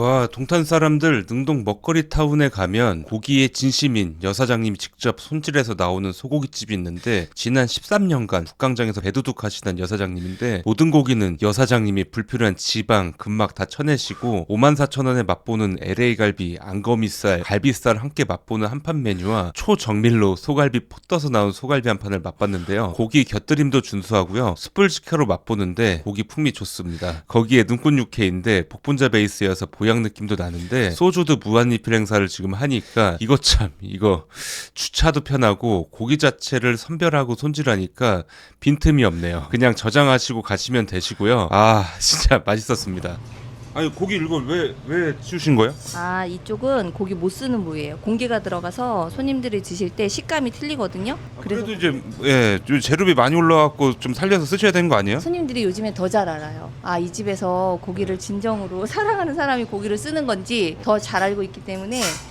와 동탄 사람들 능동 먹거리 타운에 가면 고기의 진심인 여사장님이 직접 손질해서 나오는 소고기집이 있는데 지난 13년간 북강장에서 배두둑 하시던 여사장님인데 모든 고기는 여사장님이 불필요한 지방, 근막 다 쳐내시고 5만 4천 원에 맛보는 LA 갈비, 안거미살, 갈비살 함께 맛보는 한 판 메뉴와 초정밀로 소갈비 포 떠서 나온 소갈비 한 판을 맛봤는데요. 고기 곁들임도 준수하고요. 숯불 식혀로 맛보는데 고기 풍미 좋습니다. 거기에 눈꽃 육회인데 복분자 베이스여서 보양 느낌도 나는데 소주도 무한리필 행사를 지금 하니까 이거 참 이거 주차도 편하고 고기 자체를 선별하고 손질하니까 빈틈이 없네요. 그냥 저장하시고 가시면 되시고요. 아 진짜 맛있었습니다. 아니 고기 이걸 왜왜 치우신 거예요? 아 이쪽은 고기 못 쓰는 부위예요. 공기가 들어가서 손님들이 드실 때 식감이 틀리거든요. 그래서 그래도 이제 예요 재료비 많이 올라갖고 좀 살려서 쓰셔야 되는 거 아니에요? 손님들이 요즘에 더 잘 알아요. 아 이 집에서 고기를 진정으로 사랑하는 사람이 고기를 쓰는 건지 더 잘 알고 있기 때문에